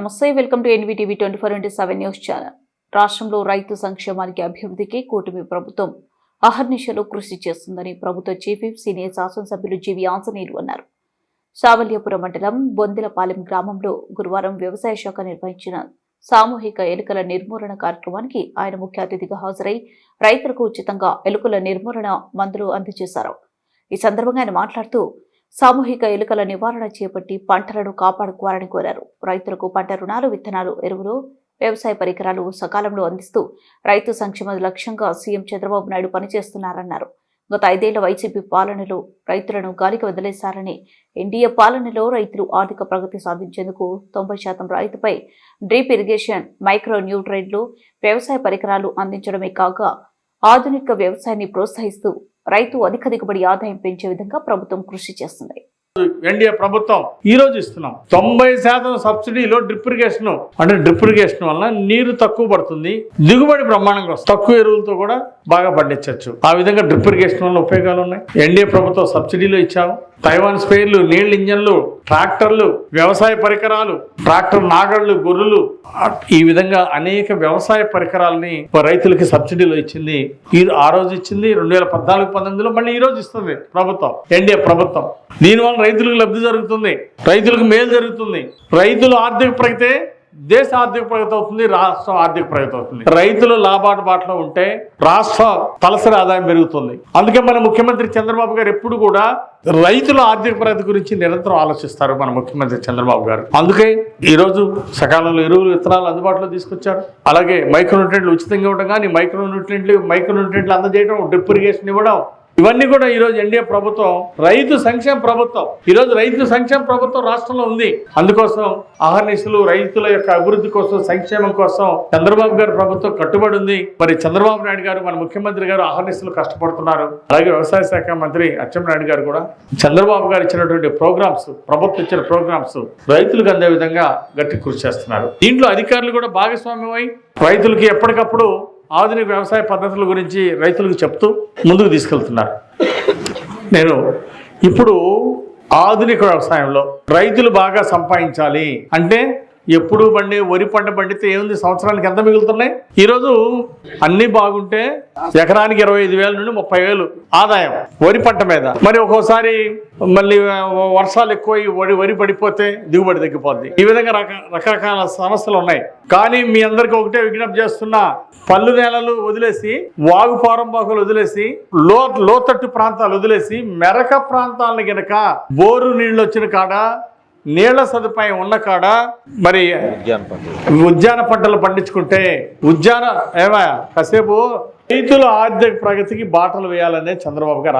నమస్తే welcome to NVTV twenty four into seven news channel. రాష్ట్రంలో రైతు సంక్షేమానికి అభివృద్ధికి కూటమి ప్రభుత్వం అహర్నిశలో కృషి చేస్తుందని ప్రభుత్వ చీఫ్ సీనియర్ శాసనసభ్యులు జీవి ఆంజనేయులు అన్నారు. సావల్యపురం మండలం బొందిలపాలెం గ్రామంలో గురువారం వ్యవసాయ శాఖ నిర్వహించిన సామూహిక ఎలుకల నిర్మూలన కార్యక్రమానికి ఆయన ముఖ్య అతిథిగా హాజరై రైతులకు ఉచితంగా ఎలుకల నిర్మూలన మందులు అందజేశారు. ఈ సందర్భంగా ఆయన మాట్లాడుతూ సామూహిక ఎలుకల నివారణ చేపట్టి పంటలను కాపాడుకోవాలని కోరారు. రైతులకు పంట రుణాలు విత్తనాలు ఎరువులు వ్యవసాయ పరికరాలు సకాలంలో అందిస్తూ రైతు సంక్షేమ లక్ష్యంగా సీఎం చంద్రబాబు నాయుడు పనిచేస్తున్నారన్నారు. గత ఐదేళ్ళ వైసీపీ పాలనలో రైతులను గాలికి వదిలేశారని ఎన్డీఏ పాలనలో రైతులు ఆర్థిక ప్రగతి సాధించేందుకు తొంభై శాతం రైతుపై డ్రిప్ ఇరిగేషన్ మైక్రో న్యూట్రైన్లు వ్యవసాయ పరికరాలు అందించడమే కాక ఆధునిక వ్యవసాయాన్ని ప్రోత్సహిస్తూ రైతు అధిక దిగుబడి ఆదాయం పెంచే విధంగా ప్రభుత్వం కృషి చేస్తుంది. ఎన్డీఏ ప్రభుత్వం ఈ రోజు ఇస్తున్నాం. తొంభై శాతం సబ్సిడీలో డ్రిప్ ఇరిగేషన్ అంటే డ్రిప్ ఇరిగేషన్ వల్ల నీరు తక్కువ పడుతుంది దిగుబడి బ్రహ్మాండంగా వస్తుంది. తక్కువ ఎరువులతో కూడా బాగా పండించవచ్చు. ఆ విధంగా డ్రిప్ ఇరిగేషన్ వల్ల ఉపయోగాలు ఉన్నాయి. ఎన్డీఏ ప్రభుత్వం సబ్సిడీలో ఇచ్చాము. తైవాన్ స్పేర్లు నీళ్ళ ఇంజన్లు ట్రాక్టర్లు వ్యవసాయ పరికరాలు ట్రాక్టర్ నాగళ్ళు గొర్రెలు ఈ విధంగా అనేక వ్యవసాయ పరికరాలని రైతులకి సబ్సిడీలో ఇచ్చింది. ఈ ఆ రోజు ఇచ్చింది రెండు వేల పద్నాలుగు పంతొమ్మిదిలో మళ్ళీ ఈ రోజు ఇస్తుంది ప్రభుత్వం ఎన్డీఏ ప్రభుత్వం. దీనివల్ల రైతులు రైతులకు లబ్ధి జరుగుతుంది. రైతులకు మేలు జరుగుతుంది. రైతులు ఆర్థిక ప్రగతే దేశ ఆర్థిక ప్రగతి అవుతుంది రాష్ట్రం ఆర్థిక ప్రగతి అవుతుంది. రైతులు లాభాటు బాటలో ఉంటే రాష్ట్ర తలసరి ఆదాయం పెరుగుతుంది. అందుకే మన ముఖ్యమంత్రి చంద్రబాబు గారు ఎప్పుడు కూడా రైతుల ఆర్థిక ప్రగతి గురించి నిరంతరం ఆలోచిస్తారు మన ముఖ్యమంత్రి చంద్రబాబు గారు. అందుకే ఈరోజు సకాలంలో ఎరువులు విత్తనాలు అందుబాటులో తీసుకొచ్చారు. అలాగే మైక్రో న్యూట్రెంట్లు ఉచితంగా ఇవ్వడం కానీ మైక్రో న్యూట్రెంట్లు మైక్రో న్యూట్రెంట్లు అందజేయడం డ్రిప్ ఇరిగేషన్ ఇవ్వడం ఇవన్నీ కూడా ఈరోజు ఎన్డీఏ ప్రభుత్వం రైతు సంక్షేమ ప్రభుత్వం. ఈరోజు రైతు సంక్షేమ ప్రభుత్వం రాష్ట్రంలో ఉంది. అందుకోసం ఆహర్నిశలు రైతుల యొక్క అభివృద్ధి కోసం సంక్షేమం కోసం చంద్రబాబు గారు ప్రభుత్వం కట్టుబడి ఉంది. మరి చంద్రబాబు నాయుడు గారు మన ముఖ్యమంత్రి గారు ఆహర్నిశలు కష్టపడుతున్నారు. అలాగే వ్యవసాయ శాఖ మంత్రి అచ్చెన్నాయుడు గారు కూడా చంద్రబాబు గారు ఇచ్చినటువంటి ప్రోగ్రామ్స్ ప్రభుత్వం ఇచ్చిన ప్రోగ్రామ్స్ రైతులకు అందే విధంగా గట్టి కృషి చేస్తున్నారు. దీంట్లో అధికారులు కూడా భాగస్వామ్యమై రైతులకి ఎప్పటికప్పుడు ఆధునిక వ్యవసాయ పద్ధతుల గురించి రైతులకు చెప్తూ ముందుకు తీసుకెళ్తున్నారు నేను ఇప్పుడు ఆధునిక వ్యవసాయంలో రైతులు బాగా సంపాదించాలి అంటే ఎప్పుడు పండే వరి పంట పండితే ఏముంది? సంవత్సరానికి ఎంత మిగులుతున్నాయి? ఈరోజు అన్నీ బాగుంటే ఎకరానికి ఇరవై ఐదు వేల నుండి ముప్పై వేలు ఆదాయం వరి పంట మీద. మరి ఒక్కోసారి మళ్ళీ వర్షాలు ఎక్కువ వరి వరి పడిపోతే దిగుబడి తగ్గిపోద్ది. ఈ విధంగా రక రకరకాల సమస్యలు ఉన్నాయి. కానీ మీ అందరికీ ఒకటే విజ్ఞప్తి చేస్తున్నా పళ్ళు నేలలు వదిలేసి వాగు పారంబాకులు వదిలేసి లో లోతట్టు ప్రాంతాలు వదిలేసి మెరక ప్రాంతాలను గనక బోరు నీళ్ళు వచ్చిన కాడ నీళ్ళ సదుపాయం ఉన్న కాడ మరి ఉద్యాన పంటలు. పండించుకుంటే ఉద్యాన ఏమా కాసేపు రైతుల ఆర్థిక ప్రగతికి బాటలు వేయాలనే చంద్రబాబు గారు